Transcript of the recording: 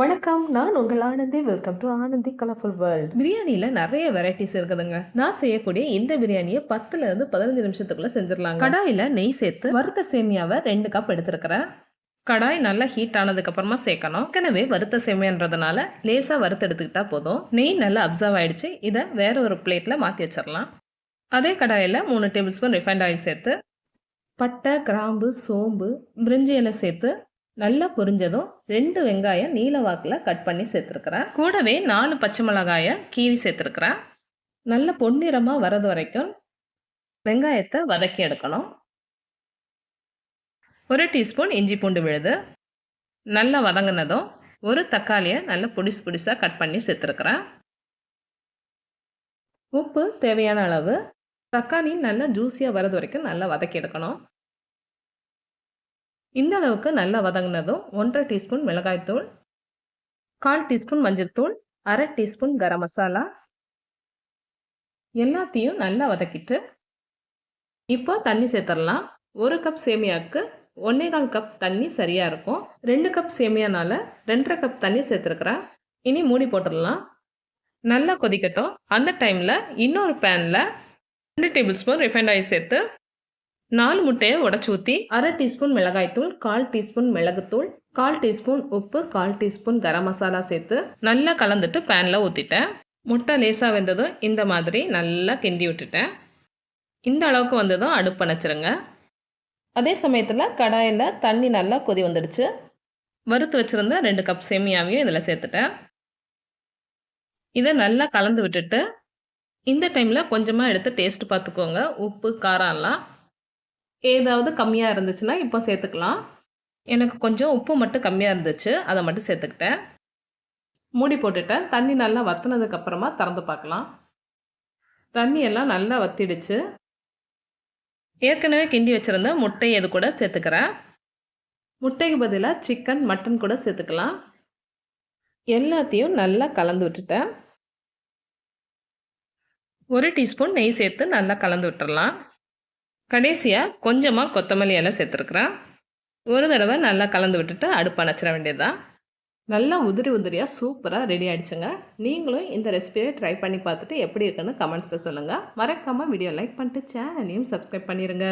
வணக்கம் நான் உங்கள் Anandhi. Welcome to Anandhi colourful world பிரியாணியில் நிறைய வெரைட்டிஸ் இருக்குதுங்க. நான் செய்யக்கூடிய இந்த பிரியாணியை பத்துல இருந்து பதினஞ்சு நிமிஷத்துக்குள்ள செஞ்சிடலாங்க. கடாயில் நெய் சேர்த்து வறுத்த சேமியாவை ரெண்டு கப் எடுத்துருக்கிறேன். கடாய் நல்லா ஹீட் ஆனதுக்கு அப்புறமா சேர்க்கணும். ஏற்கனவே வறுத்த சேமியான்றதுனால லேசாக வறுத்து எடுத்துக்கிட்டா போதும். நெய் நல்லா அப்சர்வ் ஆயிடுச்சு. இதை வேற ஒரு பிளேட்டில் மாற்றி வச்சிடலாம். அதே கடாயில் மூணு டேபிள் ஸ்பூன் ரிஃபைண்ட் ஆயில் சேர்த்து பட்டை கிராம்பு சோம்பு பிரிஞ்சி இலை சேர்த்து நல்லா பொரிஞ்சதும் ரெண்டு வெங்காயம் நீல வாக்கில் கட் பண்ணி சேர்த்துருக்குறேன். கூடவே நாலு பச்சை மிளகாயை கீரி சேர்த்துருக்குறேன். நல்ல பொன்னிறமாக வரது வரைக்கும் வெங்காயத்தை வதக்கி எடுக்கணும். ஒரு டீஸ்பூன் இஞ்சி பூண்டு விழுது. நல்லா வதங்கினதும் ஒரு தக்காளியை நல்லா பொடிசு பொடிசாக கட் பண்ணி சேர்த்துருக்குறேன். உப்பு தேவையான அளவு தக்காளி நல்லா ஜூஸியாக வரது வரைக்கும் நல்லா வதக்கி எடுக்கணும். இந்த அளவுக்கு நல்லா வதங்கினதும் ஒன்றரை டீஸ்பூன் மிளகாய்த்தூள் கால் டீஸ்பூன் மஞ்சள்தூள் அரை டீஸ்பூன் கரம் மசாலா. எல்லாத்தையும் நல்லா வதக்கிட்டு இப்போ தண்ணி சேர்த்துடலாம். ஒரு கப் சேமியாவுக்கு ஒன்றே கால் கப் தண்ணி சரியாக இருக்கும். ரெண்டு கப் சேமியானால ரெண்டரை கப் தண்ணி சேர்த்துருக்குறேன். இனி மூடி போட்டுடலாம். நல்லா கொதிக்கட்டும். அந்த டைமில் இன்னொரு பேனில் ரெண்டு டேபிள் ஸ்பூன் ரிஃபைண்ட் ஆயில் சேர்த்து நாலு முட்டையை உடச்சி ஊற்றி அரை டீஸ்பூன் மிளகாய்த்தூள் கால் டீஸ்பூன் மிளகுத்தூள் கால் டீஸ்பூன் உப்பு கால் டீஸ்பூன் கரம் மசாலா சேர்த்து நல்லா கலந்துட்டு பேனில் ஊற்றிட்டேன் முட்டை லேசாக வெந்ததும் இந்த மாதிரி நல்லா கிண்டி விட்டுட்டேன். இந்த அளவுக்கு வந்ததும் அடுப்பு அணைச்சிருங்க. அதே சமயத்தில் கடாயில் தண்ணி நல்லா கொதி வந்துடுச்சு. வறுத்து வச்சுருந்த ரெண்டு கப் சேமியாவையும் இதில் சேர்த்துட்டேன். இதை நல்லா கலந்து விட்டுட்டு இந்த டைமில் கொஞ்சமாக எடுத்து டேஸ்ட் பார்த்துக்கோங்க. உப்பு காரம்லாம் ஏதாவது கம்மியாக இருந்துச்சுன்னா இப்போ சேர்த்துக்கலாம். எனக்கு கொஞ்சம் உப்பு மட்டும் கம்மியாக இருந்துச்சு அதை மட்டும் சேர்த்துக்கிட்டேன். மூடி போட்டுட்டேன். தண்ணி நல்லா வத்தினதுக்கப்புறமா திறந்து பார்க்கலாம். தண்ணி எல்லாம் நல்லா வத்திடுச்சு. ஏற்கனவே கிண்டி வச்சுருந்த முட்டை இது கூட சேர்த்துக்கிறேன். முட்டைக்கு பதிலாக சிக்கன் மட்டன் கூட சேர்த்துக்கலாம். எல்லாத்தையும் நல்லா கலந்து விட்டுட்டேன். ஒரு டீஸ்பூன் நெய் சேர்த்து நல்லா கலந்து விட்டுடலாம் கடைசியாக கொஞ்சமாக கொத்தமல்லி எல்லாம் சேர்த்துருக்குறேன். ஒரு தடவை நல்லா கலந்து விட்டுட்டு அடுப்பு அணைச்சிட வேண்டியதுதான். நல்லா உதிரி உதிரியாக சூப்பராக ரெடி ஆகிடுச்சுங்க நீங்களும் இந்த ரெசிபியை ட்ரை பண்ணி பார்த்துட்டு எப்படி இருக்குன்னு கமெண்ட்ஸில் சொல்லுங்கள் மறக்காமல் வீடியோ லைக் பண்ணிட்டு சேனலையும் சப்ஸ்கிரைப் பண்ணிடுங்க